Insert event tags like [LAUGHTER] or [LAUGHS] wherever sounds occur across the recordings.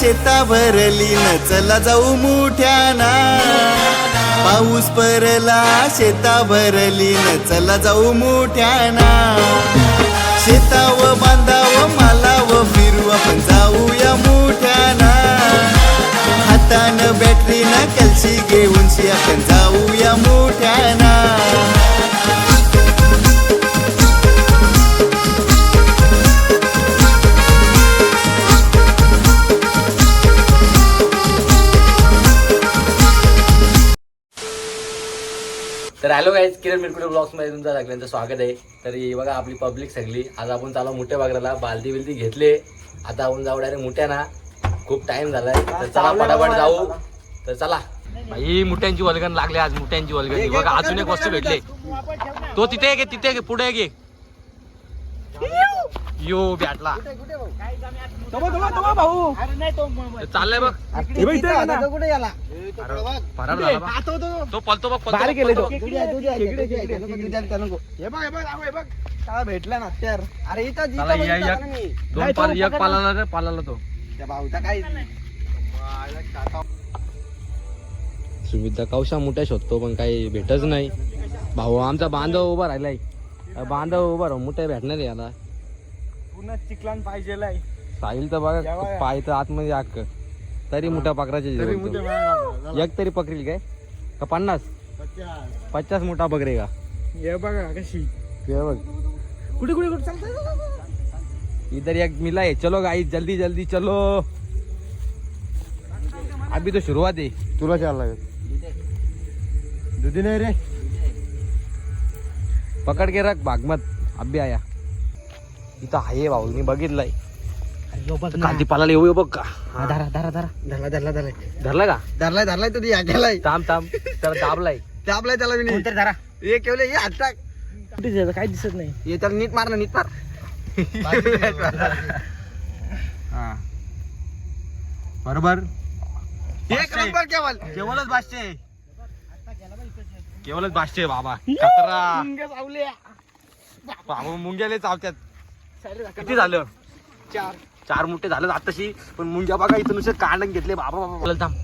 शेता भरली न चला जाऊ मोठ्याना. पाऊस परला शेता भरली न चला जाऊ मोठ्याना. शेताव बांधाव मालाव फिरू आपण जाऊया मोठ्याना. हातानं बॅटरी ना कलशी घेऊन शी आपण जाऊया मोठ्याना. हॅलो गाईज किरण मिरकुडे ब्लॉग्समध्ये तुमचं सगळ्यांचं स्वागत आहे. तर बघा आपली पब्लिक सगळी. आज आपण चालू मोठ्या बागराला बालदी बिलदी घेतले. आता आपण जाऊ डायरेक्ट मोठ्या ना खूप टाइम झालाय. तर चला पटापट जाऊ. तर चला. ही मुठ्यांची वलगण लागली आज मुठ्यांची वलगण. बघा अजून एक वस्तू भेटले. तो तिथे घे तिथे घे पुढे घे यो बॅटला चाललंय बघ. फरार झाला बघ. तो पलतो बघ पलतो भेटला ना तर. अरे इथं चला, या, या. दोन पाल एक पालाला रे पालाला तो. भाऊचा काय? सुविधा कवशा मोठ्या शोधतो पण काही भेटच नाही. भाऊ आमचा बांधव उभा राहिलाय. बांधव उभा राहू मोठ्या भेटणार आहे आता पुन्हा चिकलान पाहिजे साहिल तर बघा पाय तर आतमध्ये अक्क तरी मोठ्या पाकराचे एक तरी पकरील काय? का पन्नास? पचास. मोठा पकरे का? हे बघा कशी. हे बघ. कुठे कुठे कुठे? चालतं इधर एक मिला है. चलो गाई जल्दी जल्दी चलो. अभी तो शुरुआत है. तुला चालला दुधी नाही रे. पकड के रख भागमत अभी आया. इथं आहे भाऊ मी बघितलंय. कांदी पालाला येऊ बघ का? हा. धरा धरा धरा. धरला धरला धरलाय. धरला का? धरलाय धरलाय तुझी गेलाय थांब थांब. त्याला दाबलाय. दाबलाय त्याला मी धरा. हे केवले हे टाक कुठे काय दिसत नाही. हे त्याला नीट मार ना नीट मार. हा. बरोबर? एक नंबर केवल. केवळच भाषे केवळच भाषे बाबा. कचरा. बाबा मुंग्याले चावत्यात. किती झालं? चार. चार मोठे झालं आताशी पण मुंग्या बघा इथं नुसते कांडण घेतले. बाबा बाबा बोला थांब.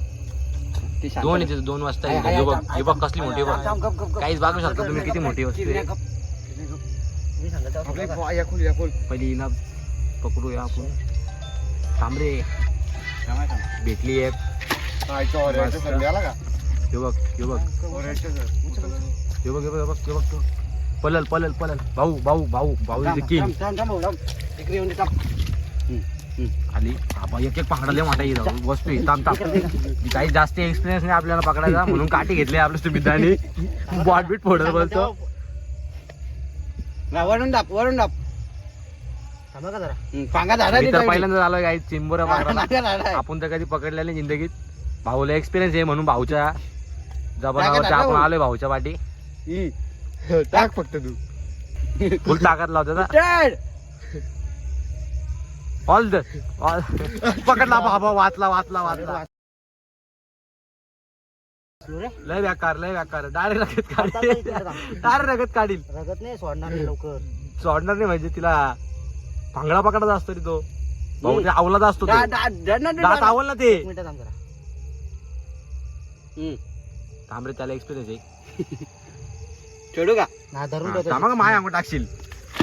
दोन येते दोन वाजता. हे बघ. हे बघ कसली मोठी बघ. काहीच बघू शकता तुम्ही किती मोठी वस्तू आहे. पहिली ना पकडूया आपण. थांबरे भेटली एक हे बघ हे बघ. हे बघ हे बघ हे बघ हे बघ. तो. पलल पलल पलल. भाऊ भाऊ भाऊ भाऊ इज किंग आली आपण एक एक पकडायला येईल वस्तू आहे. थांब काही जास्त एक्सपिरियन्स नाही आपल्याला पकडायचा म्हणून काठी घेतली आपल्या सुविधाने बॉट बीट फोडत बोलतो वरून दाप वरून दाप हम्म, पांगा झाडा मी तर पहिल्यांदा आलोय काही पकडायला आपण तर कधी पकडलेलं नाही जिंदगीत. भाऊला एक्सपिरियन्स आहे म्हणून भाऊच्या टाका, आपण. आलोय भाऊच्या पाठी. टाक फक्त तू. फुल ताकद लावतो ना ऑल द ऑल पकडला बाबा वाचला वाचला वाचला. लय व्याकार लय व्याकार. डायरेक्ट रगत काढील. डायरेक्ट रगत काढील. रगत नाही सोडणार नाही लवकर. सोडणार नाही म्हणजे तिला भांगडा पकडत असतो रे तो. भाऊ ते आवलाच असतो तो. दात आवल ना ते. थांब रे त्याला एक्सपिरियन्स आहे. [LAUGHS] चढू का? हा, थांबा का माय अंग टाकशील.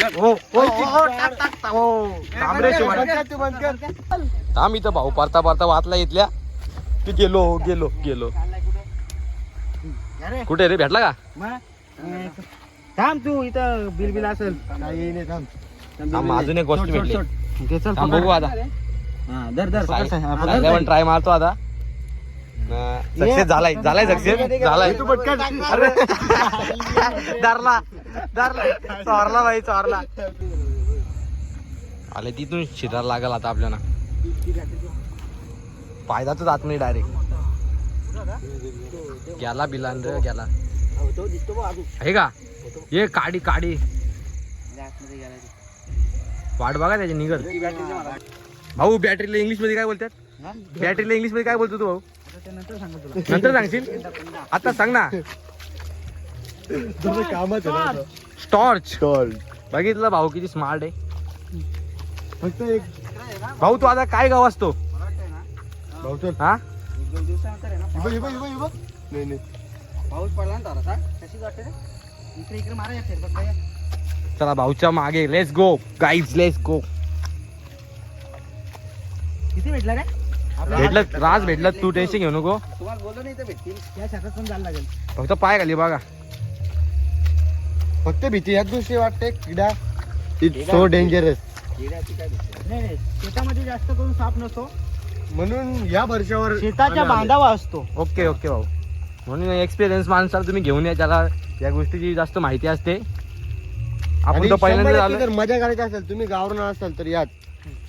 हो हो, हो, टाक, टाक, टाक, हो. थांब रे शिवाय. थांब इथं भाऊ परता परता वाचला इथल्या. की गेलो गेलो गेलो. कुठे रे भेटला का? थांब तू इथं बिल बिल असेल थांब, अजून एक गोष्ट भेटली. थांब, बघू आता. दर दर ट्राय मारतो आता. सक्सेस झालाय झालाय सक्सेस झालाय. अरे. [LAUGHS] धरला धरला. चोरला भाई चोरला. आले तिथून शिरायला लागल आता आपल्याला. फायदाच जात नाही डायरेक्ट गेला बिलान रे गेला. आहे का? ये काडी काडी. वाट बघा त्याची निघल. भाऊ बॅटरीला इंग्लिशमध्ये काय बोलतात? बॅटरीला इंग्लिशमध्ये काय बोलतो तू भाऊ? नंतर सांगशील? आता सांग ना. स्टॉर्च बघितलं भाऊ किती स्मार्ट आहे. फक्त एक भाऊ तू आता काय गाव असतो? भाऊ चल हा? एक दोन दिवसानंतर आहे ना हे बघ, हे बघ, हे बघ, हे बघ. नाही नाही. पाऊस पडला ना थोडासा कशी वाटते रे? इकडे इकडे मारा या फेरफटका या. चला भाऊच्या मागे. Let's go guys let's go किती भेटला रे? भेटलं राज भेटलं तू टेन्शन घेऊ नको. तुम्हाला बोललो नाही तर भेटतील. या शाखात पण जायला लागेल. फक्त पाय खाली बघा. फक्त भीती ह्याच गोष्टी वाटते किडा इट्स सो डेंजरस किड्याची काय भीती? नाही नाही शेतामध्ये जास्त करून साप नसतो. म्हणून या वर्षावर शेताच्या. बांधावा असतो. ओके ओके भाऊ. म्हणून एक्सपिरियन्स माणसाला तुम्ही घेऊन या त्याला या गोष्टीची जास्त माहिती असते. आपण तो पहिल्यांदा टक्के आलो जर मजा करायची असेल तुम्ही गावरून असाल तर यात.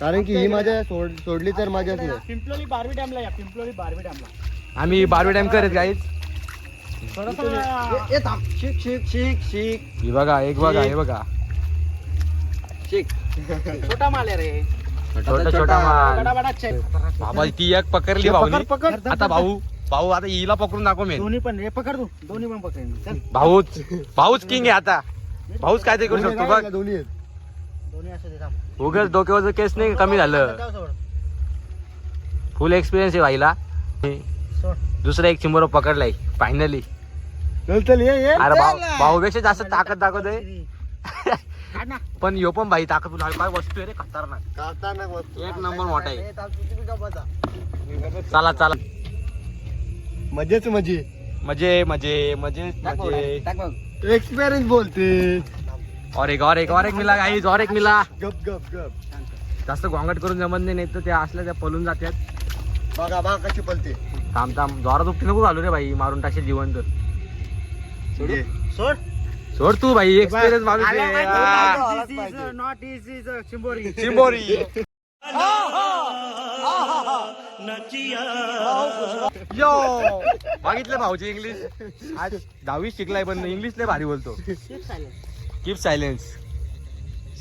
कारण की ही मजा सोड सोडली तर नाही पिंपलोली बारवी डॅमला या पिंपलोली बारवी डॅमला. आम्ही बारवी डॅम करत गाईज शिक शिक शिक शिक. ही बघा एक बघा हे बघा. छोटा माल आहे रे. छोटा छोटा माल. बडा बडा चेक बाबा ती एक पकडली भाऊनी. पकड, पकड. आता भाऊ भाऊ आता हिला पकडून दाखव मी दोन्ही पण रे पकड तू. दोन्ही पण पकड. चल. भाऊच भाऊच किंग आहे आता. भाऊच काय ते करू शकतो बघ. दोन्ही आहेत. उगाच डोक्यावरचं केस नाही कमी झालं. फुल एक्सपिरियन्स आहे भाईला. दुसरा एक चिंबर पकडलाय फायनली चल चल ये ये. अरे भाऊ भाऊपेक्षा जास्त ताकद दाखवतोय. [LAUGHS] पण यो पण भाई ताकद काय वस्तू आहे रे खतरनाक. एक नंबर मोठा आहे. चला चला. मजेच मजे. मजे मजे मजे. एक्सपिरियन्स बोलते. और एक और एक और एक मिला गाईज और एक मिला। गप गप गप. जास्त गोंगाट करून जमत नाही नाही तर त्या असल्या त्या पळून जातात बघा बघा कशी पलते थांब थांब. जोरात उपटी नको घालू रे भाई मारून टाकशील जिवंत. ये. सोड. सोड तू भाई एक्सपिरियन्स माणूस आहे. चिंबोरी. चिंबोरी यो मागितलं भाऊची इंग्लिश आज दहावी शिकलाय पण इंग्लिश लय भारी बोलतो. Keep silence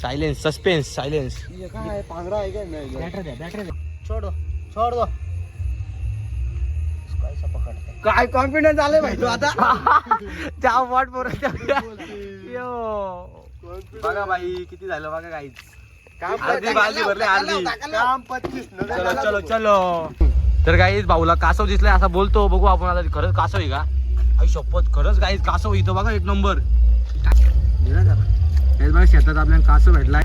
silence suspense silence हे? काय? आहे नाही। द्या, द्या. छोड दो, छोड दो. कैसा पकडते. काय कॉन्फिडन्स आले भाई तू आता? त्या वाट पोरं यो. बघा भाई किती झालं बघा काहीच अर्धी बालदी भरली अर्धी. काम पच्चीस चलो चलो चलो. तर काही भाऊला कासव दिसलाय असा बोलतो बघू आपण आता खरंच कासव आहे का? आई शपथ खरंच काही कासव इथं बघा एक नंबर हेच बघा शेतात आपल्याला कासव भेटलाय.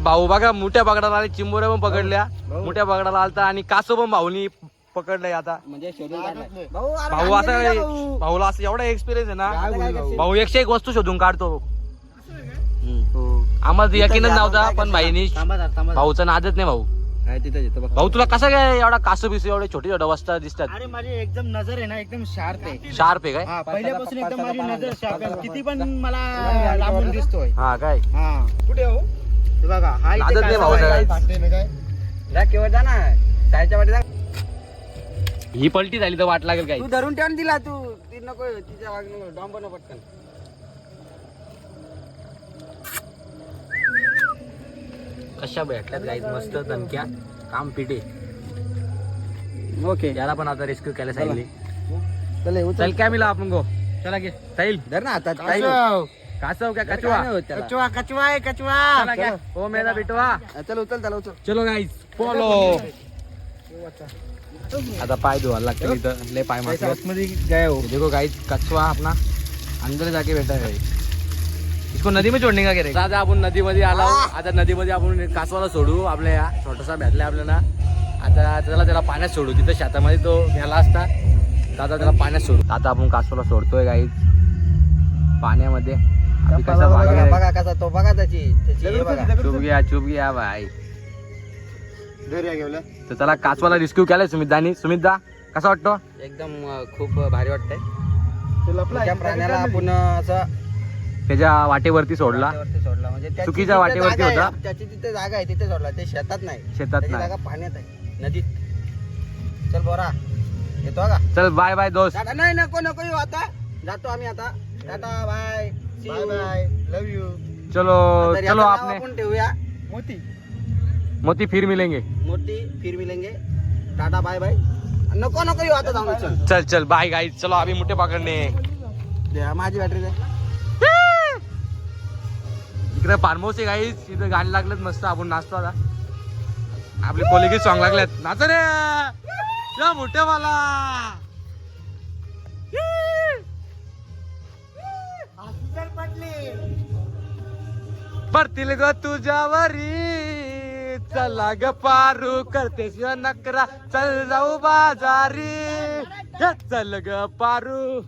भाऊ बघा मोठ्या पकडाला आले चिंबोऱ्या पण पकडल्या. मोठ्या पकडाला आलता आणि कासव पण भाऊनी पकडलाय आता. म्हणजे काढलाय. भाऊ, अरे भाऊ असा ना भाऊ. भाऊला असं एवढा एक्सपिरियन्स आहे काय ना बोलू भाऊ? एकशे एक वस्तू शोधून काढतो. आम्हाला यकीनच नव्हता पण भाईनी थांबा जरा, थांबा जरा. भाऊचा नादच नाही भाऊ. काय तिथं येतं बघ. भाऊ तुला कसं काय एवढा कासव बिसू एवढे छोटे छोटे वस्ता दिसतात? अरे माझी एकदम नजर आहे ना एकदम शार्प आहे. शार्प आहे काय? हा पहिल्यापासून एकदम माझी नजर शार्प आहे. किती पण मला लांबून दिसतोय. हा काय? हा. कुठे हो? हे बघा हा इथे नाही कासव आहे. काय. काय? जा ना. चायच्या वाटी जा. ही पलटी झाली तर वाट लागेल काय? तू धरून ठेवून दिला तू ती नको तिच्या वागणं डॉम्ब नको पटकन. कशा भेटल्यात गाईत मस्त दणक्या काम पिटे. ओके याला पण आता रेस्क्यू केलं सांगितले चल चल काय मिला आपण गो? चला घे साहिल धर ना आता कासव. कासव क्या कचवा कचवा कचवा आहे कचवा. ओ मेरा बिटवा. चल उचल चल उचल. चलो गाईज फॉलो आता पाय धुवायला लागतं इथं. लय पाय मारतो मध्ये गए हो. देखो गाइस कछुआ अपना अंदर जाके बैठा है. इसको नदी में छोड़ने का रे दादा आपण नदीमध्ये आला आता नदीमध्ये आपण कासवाला सोडू आपल्या या छोटासा भेटलाय आपल्याला. आता त्याला त्याला पाण्यात सोडू. तिथं शेतामध्ये तो गेला असता. आता त्याला पाण्यात सोडू. आता आपण कासवाला सोडतोय गाईज पाण्यामध्ये? बघा कसा तो बघा त्याची त्याची हे बघा. चुप गया चुप गया भाई. तर चला कासवाला रिस्क्यू केलाय सुमितदानी. सुमितदा कसा वाटतो? एकदम खूप भारी वाटतंय. त्या प्राण्याला आपण असं त्याच्या वाटेवरती सोडला. वाटेवरती सोडला. म्हणजे त्याची चुकीच्या तिथे वाटेवरती जागा आहे, होता. त्याची तिथे जागा आहे तिथे सोडला. ते शेतात नाही. शेतात त्याची नाही. जागा पाण्यात आहे. नदीत. चल बोरा. येतो का? चल बाय बाय दोस्त. नाही नको नको येऊ आता. जातो आम्ही आता. Tata bye bye bye love you चलो चलो आपने. आपण ठेवूया. मोती. मोती फिर मिलेंगे. मोठी फिर मिलेंगे. टाटा बाय बाय नको नको येऊ आता जाऊन. चल चल चल बाय गाईज चलो अभी मुठे पकडणे द्या, माझी बॅटरी इकडे फार्म हाऊस आहे इथं गाणी लागलेत मस्त. आपण नाचतो आता. आपले कोलेगी सॉंग लागलेत. नाच रे! या मला पडतील ग तुझ्यावरी. चला ग पारू करतेस नकरा. चल जाऊ बाजारी. चल ग पारू.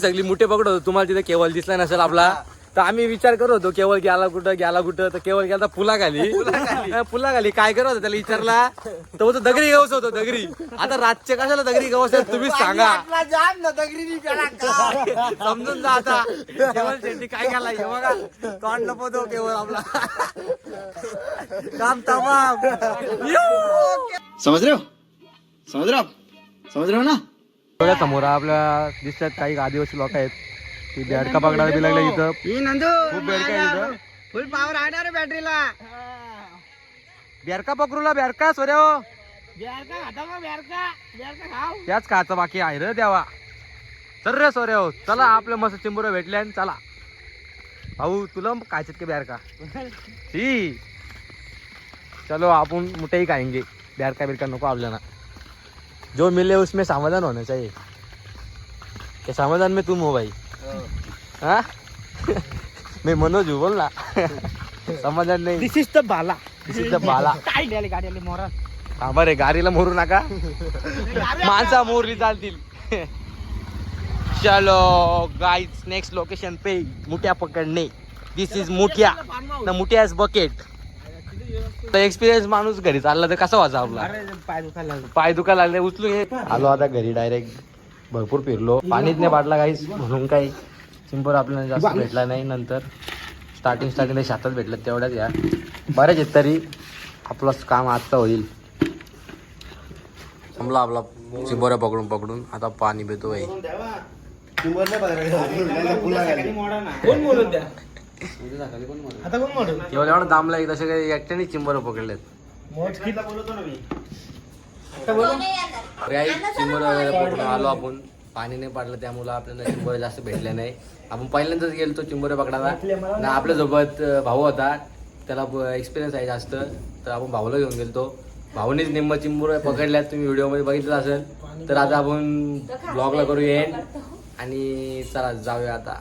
सगळी मोठे पकड होतो. तुम्हाला तिथे केवळ दिसला नसेल आपला. तर आम्ही विचार करत होतो केवळ गेला कुठं गेला कुठं तर केवळ गेला पुला खाली पुला खाली काय करत होता त्याला विचारला? तर तो दगरी गवस होतो दगरी आता रातचे कशाला दगरी गवस आहेत तुम्हीच सांगा. समजून जा आता. केवळ शेट्टी काय केला? हे बघा. तोंड लपवतो केवळ आपला. काम तमाम. समझ रहे हो? समझ रहे हो आप? समझ रहे हो ना? बघा समोर आपल्या दिसतात काही आदिवासी लोक आहेत. ती बेडका पकडायला बी लागले इथं. ही नंदू खूप बेडका आहे इथं. फुल पॉवर आहे ना रे बॅटरीला बेरका पकडूला बेरका सोऱ्या हो. बेरका खाता बेरका बेरका त्याच खायचं बाकी आहे रे देवा. चल रे सोऱ्या हो चला आपल्या मस्त चिंबुर भेटले आणि चला. भाऊ तुला खायचे के बेरका सी चलो आपण मुठेही खाएंगे बेरका बिरका नको आपल्याला. जो मिले उसमें समाधान होना चाहिए क्या समाधान में तुम हो भाई. हाँ? मैं मनोज हूँ बोल ना. समाधान नहीं. दिस इज द बाला This is the बाला काय द्याले गाडीला मोरा हा बरे गाडीला मोरू नका. माणसा मोरली चालतील चलो गाईज नेक्स्ट लोकेशन पे मुठ्या पकडणे. दिस इज मुठ्या. ना मुठ्यास बकेट तर एक्सपिरियन्स माणूस घरी चालला तर कसा वाजा आपला पाय दुखायला लागले. उचलून ये. आलो आता घरी डायरेक्ट भरपूर फिरलो. पाणीच नाही पाडला काहीच म्हणून काही सिंपल आपल्याला जास्त भेटला नाही. नंतर स्टार्टिंग स्टार्टिंगला शेतात भेटलं तेवढ्याच या. बरेच आहेत तरी आपलं काम आजचं होईल. संपला आपला चिंबोऱ्या पकडून पकडून. आता पाणी पितो आहे कोण बोलून द्या? आता कोण मोठं एवढं दामला एक तसे काही एकट्याने चिंबोऱ्या पकडलेत आलो आपण? पाणी नाही पाडलं त्यामुळे आपल्याला चिंबर जास्त भेटले नाही. आपण पहिल्यांदाच गेलो चिंबोरे पकडायला. ना आपल्यासोबत भाऊ होता. त्याला एक्सपिरियन्स आहे जास्त. तर आपण भाऊला घेऊन गेलतो. भाऊनेच निम्म चिंबोरे पकडल्यात. तुम्ही व्हिडिओमध्ये बघितलं असेल. तर आता आपण ब्लॉगला करू येईन आणि चला जाऊया आता.